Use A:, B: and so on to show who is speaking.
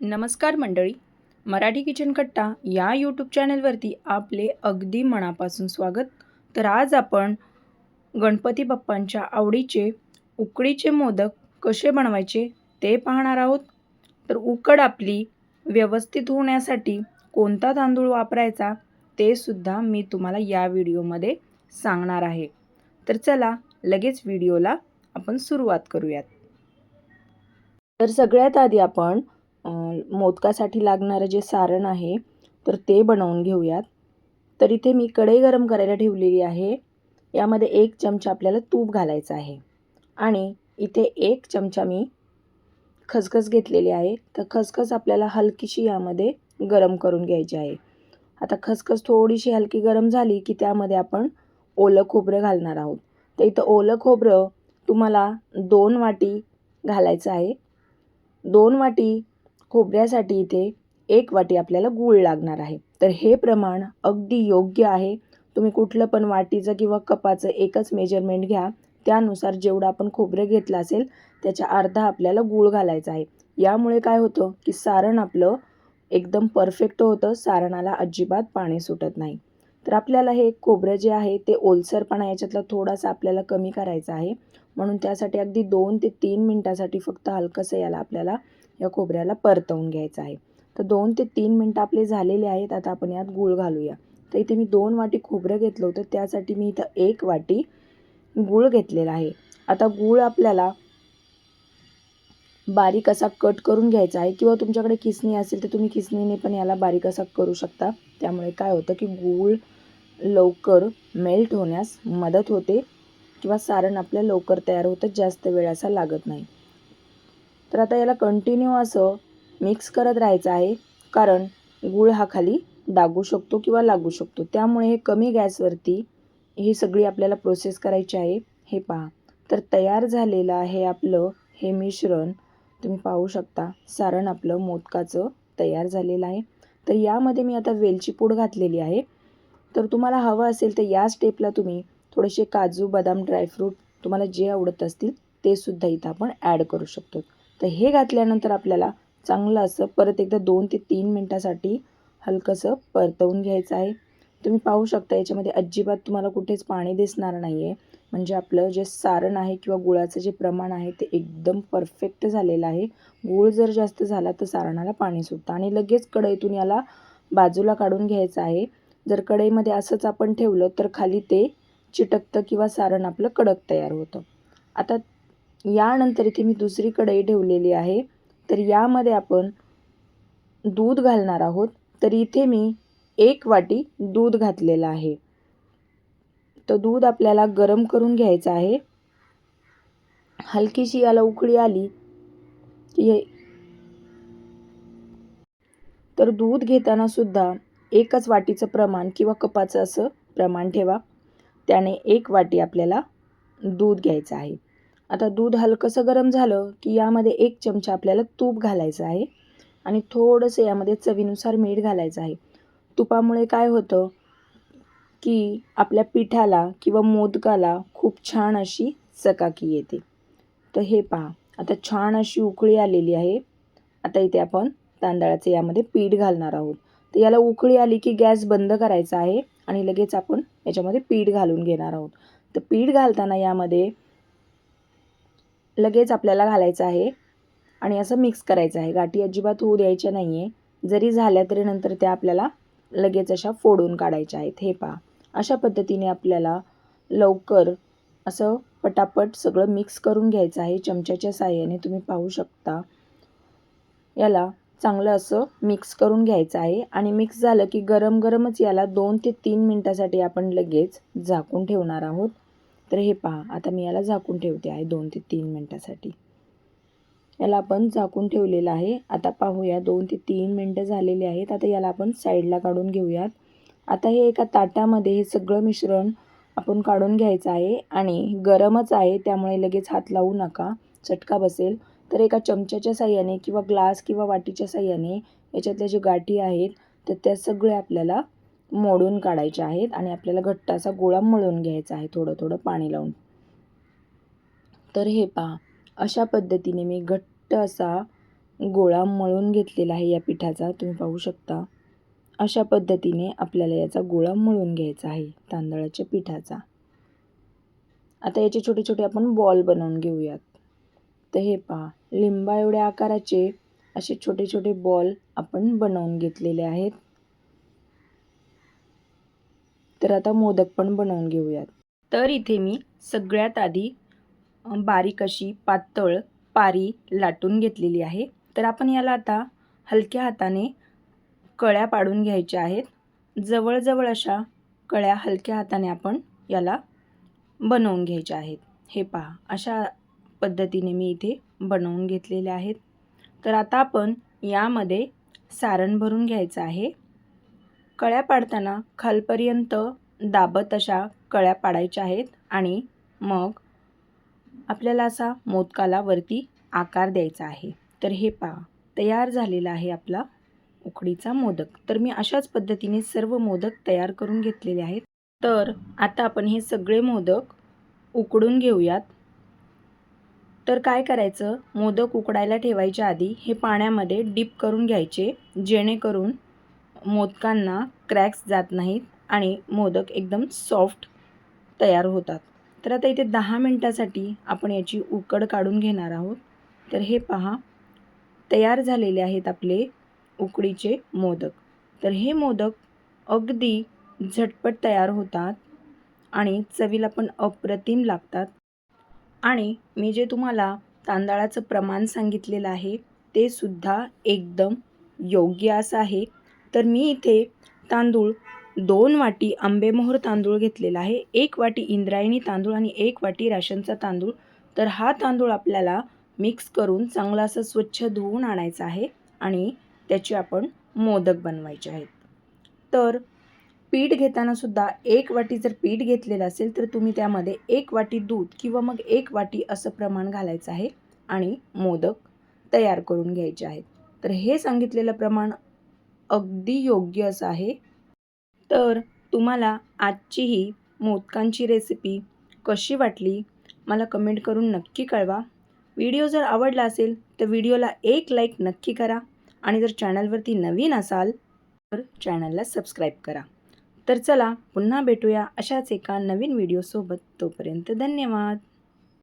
A: नमस्कार मंडळी. मराठी किचन कट्टा या यूट्यूब चॅनलवरती आपले अगदी मनापासून स्वागत. तर आज आपण गणपती बाप्पांच्या आवडीचे उकडीचे मोदक कसे बनवायचे ते पाहणार आहोत. तर उकड आपली व्यवस्थित होण्यासाठी कोणता तांदूळ वापरायचा ते सुद्धा मी तुम्हाला या व्हिडिओमध्ये सांगणार आहे. तर चला लगेच व्हिडिओला आपण सुरुवात करूयात. तर सगळ्यात आधी आपण मोदकासाठी लागणारं जे सारण आहे तर ते बनवून घेऊयात. तर इथे मी कढई गरम करायला ठेवलेली आहे. यामध्ये एक चमचा आपल्याला तूप घालायचं आहे. आणि इथे एक चमचा मी खसखस घेतलेली आहे. तर खसखस आपल्याला हलकीशी यामध्ये गरम करून घ्यायची आहे. आता खसखस थोडीशी हलकी गरम झाली की त्यामध्ये आपण ओलं खोबरं घालणार आहोत. तर इथं ओलं खोबरं तुम्हाला दोन वाटी घालायचं आहे. दोन वाटी खोबऱ्यासाठी इथे एक वाटी आपल्याला गूळ लागणार आहे. तर हे प्रमाण अगदी योग्य आहे. तुम्ही कुठलं पण वाटीचं किंवा कपाचं एकच मेजरमेंट घ्या. त्यानुसार जेवढं आपण खोबरं घेतलं असेल त्याच्या अर्धा आपल्याला गूळ घालायचा आहे. यामुळे काय होतं की सारण आपलं एकदम परफेक्ट होतं. सारणाला अजिबात पाणी सुटत नाही. तर आपल्याला हे खोबरं जे आहे ते ओलसरपणा याच्यातला थोडासा आपल्याला कमी करायचा आहे. म्हणून त्यासाठी अगदी दोन ते तीन मिनटासाठी फक्त हलकंसं याला आपल्याला या खोबऱ्याला परतवून घ्यायचं आहे. तर दोन ते तीन मिनटं आपले झालेले आहेत. आता आपण यात गूळ घालूया. तर इथे मी दोन वाटी खोबरं घेतलं होतं. त्यासाठी मी इथं एक वाटी गूळ घेतलेला आहे. आता गूळ आपल्याला बारीक असा कट करून घ्यायचा आहे. किंवा तुमच्याकडे किसणी असेल तर तुम्ही किसणीने पण याला बारीक असा करू शकता. त्यामुळे काय होतं की गूळ लवकर मेल्ट होण्यास मदत होते. किंवा सारण आपल्या लवकर तयार होतं. जास्त वेळ असा लागत नाही. तर आता याला कंटिन्यू असं मिक्स करत राहायचं आहे. कारण गूळ हा खाली डागू शकतो किंवा लागू शकतो. त्यामुळे हे कमी गॅसवरती ही सगळी आपल्याला प्रोसेस करायची आहे. हे पहा. तर तयार झालेलं आहे आपलं हे मिश्रण. तुम्ही पाहू शकता. सारण आपलं मोदकाचं तयार झालेलं आहे. तर यामध्ये मी आता वेलची पूड घातलेली आहे. तर तुम्हाला हवं असेल तर या स्टेपला तुम्ही थोडेसे काजू बदाम ड्रायफ्रूट तुम्हाला जे आवडत असतील ते सुद्धा इथं आपण ॲड करू शकतो. तर हे घातल्यानंतर आपल्याला चांगलं असं परत एकदा दोन ते तीन मिनटासाठी हलकंसं परतवून घ्यायचं आहे. तुम्ही पाहू शकता याच्यामध्ये अजिबात तुम्हाला कुठेच पाणी दिसणार नाही आहे म्हणजे आपलं जे सारण आहे किंवा गुळाचं जे प्रमाण आहे ते एकदम परफेक्ट झालेलं आहे. गूळ जर जास्त झाला तर सारणाला पाणी सुटतं. आणि लगेच कढईतून याला बाजूला काढून घ्यायचं आहे. जर कढईमध्ये असंच आपण ठेवलं तर खाली ते चिटकतं किंवा सारण आपलं कडक तयार होतं. आता यानंतर इथे मी दुसरी कढई ठेवलेली आहे. तर यामध्ये आपण दूध घालणार आहोत. तर इथे मी एक वाटी दूध घातलेलं आहे. तर दूध आपल्याला गरम करून घ्यायचं आहे. हलकीशी याला उकळी आली की हे तर दूध घेताना सुद्धा एकच वाटीचं प्रमाण किंवा कपाचं असं प्रमाण ठेवा. त्याने एक वाटी आपल्याला दूध घ्यायचं आहे. आता दूध हलकंसं गरम झालं की यामध्ये एक चमचा आपल्याला तूप घालायचं आहे. आणि थोडंसं यामध्ये चवीनुसार मीठ घालायचं आहे. तुपामुळे काय होतं की आपल्या पिठाला किंवा मोदकाला खूप छान अशी चकाकी येते. तर हे पहा आता छान अशी उकळी आलेली आहे. आता इथे आपण तांदळाचे यामध्ये पीठ घालणार आहोत. तर याला उकळी आली की गॅस बंद करायचा आहे आणि लगेच आपण याच्यामध्ये पीठ घालून घेणार आहोत. तर पीठ घालताना यामध्ये लगेच आपल्याला घालायचं आहे. आणि असं मिक्स करायचं आहे. गाठी अजिबात होऊ द्यायच्या नाही आहे जरी झाल्या तरी नंतर त्या आपल्याला लगेच अशा फोडून काढायच्या आहेत. हे पहा. अशा पद्धतीने आपल्याला लवकर असं पटापट सगळं मिक्स करून घ्यायचं आहे. चमच्याच्या साह्याने तुम्ही पाहू शकता. याला चांगलं असं मिक्स करून घ्यायचं आहे. आणि मिक्स झालं की गरम गरमच याला दोन ते तीन मिनटासाठी आपण लगेच झाकून ठेवणार आहोत. तर हे पहा आता मी याला झाकून ठेवते आहे दोन ते तीन मिनटासाठी. याला आपण झाकून ठेवलेलं आहे. आता पाहूया दोन ते तीन मिनटं झालेली आहेत. आता याला आपण साईडला काढून घेऊयात. आता हे एका ताटामध्ये हे सगळं मिश्रण आपण काढून घ्यायचं आहे आणि गरमच आहे त्यामुळे लगेच हात लावू नका. चटका बसेल. तर एका चमच्याच्या साह्याने किंवा ग्लास किंवा वाटीच्या साह्याने याच्यातल्या जे गाठी आहेत तर त्या सगळ्या आपल्याला मोडून काढायच्या आहेत आणि आपल्याला घट्ट असा गोळा मळून घ्यायचा आहे थोडं थोडं पाणी लावून. तर हे पहा अशा पद्धतीने मी घट्ट असा गोळा मळून घेतलेला आहे या पिठाचा तुम्ही पाहू शकता. अशा पद्धतीने आपल्याला याचा गोळा मळून घ्यायचा आहे तांदळाच्या पिठाचा. आता याचे छोटे छोटे आपण बॉल बनवून घेऊयात. तर हे पहा लिंबा एवढ्या आकाराचे असे छोटे छोटे बॉल आपण बनवून घेतलेले आहेत. तर आता मोदक पण बनवून घेऊयात. तर इथे मी सगळ्यात आधी बारीक अशी पातळ पारी लाटून घेतलेली आहे. तर आपण याला आता हलक्या हाताने कळ्या पाडून घ्यायच्या आहेत. जवळजवळ अशा कळ्या हलक्या हाताने आपण याला बनवून घ्यायच्या आहेत. हे पहा अशा पद्धतीने मी इथे बनवून घेतलेले आहेत. तर आता आपण यामध्ये सारण भरून घ्यायचं आहे. कळ्या पाडताना खालपर्यंत दाबत अशा कळ्या पाडायच्या आहेत आणि मग आपल्याला असा मोदकाला वरती आकार द्यायचा आहे. तर हे पहा तयार झालेला आहे आपला उकडीचा मोदक. तर मी अशाच पद्धतीने सर्व मोदक तयार करून घेतलेले आहेत. तर आता आपण हे सगळे मोदक उकडून घेऊयात. तर काय करायचं? मोदक उकडायला ठेवायच्या आधी हे पाण्यामध्ये डीप करून घ्यायचे जेणेकरून मोदकांना क्रॅक्स जात नाहीत आणि मोदक एकदम सॉफ्ट तयार होतात. तर आता इथे दहा मिनटासाठी आपण याची उकड काढून घेणार आहोत. तर हे पहा तयार झालेले आहेत आपले उकडीचे मोदक. तर हे मोदक अगदी झटपट तयार होतात आणि चवीला पण अप्रतिम लागतात. आणि मी जे तुम्हाला तांदळाचं प्रमाण सांगितलेलं आहे ते सुद्धा एकदम योग्य असं आहे. तर मी इथे तांदूळ दोन वाटी आंबेमोहर तांदूळ घेतलेला आहे एक वाटी इंद्रायणी तांदूळ आणि एक वाटी राशनचा तांदूळ. तर हा तांदूळ आपल्याला मिक्स करून चांगला असं स्वच्छ धुवून आणायचा आहे आणि त्याचे आपण मोदक बनवायचे आहेत. तर पीठ घेतानासुद्धा एक वाटी जर पीठ घेतलेलं असेल तर तुम्ही त्यामध्ये एक वाटी दूध किंवा मग एक वाटी असं प्रमाण घालायचं आहे आणि मोदक तयार करून घ्यायचे आहेत. तर हे सांगितलेलं प्रमाण अगदी योग्य असं आहे. तर तुम्हाला आजची ही मोदकांची रेसिपी कशी वाटली? मला कमेंट करून नक्की कळवा. व्हिडिओ जर आवडला असेल तर व्हिडिओला एक लाईक नक्की करा. आणि जर चॅनलवरती नवीन असाल तर चॅनलला सबस्क्राईब करा. तर चला पुन्हा भेटूया अशाच एका नवीन व्हिडिओसोबत तोपर्यंत धन्यवाद.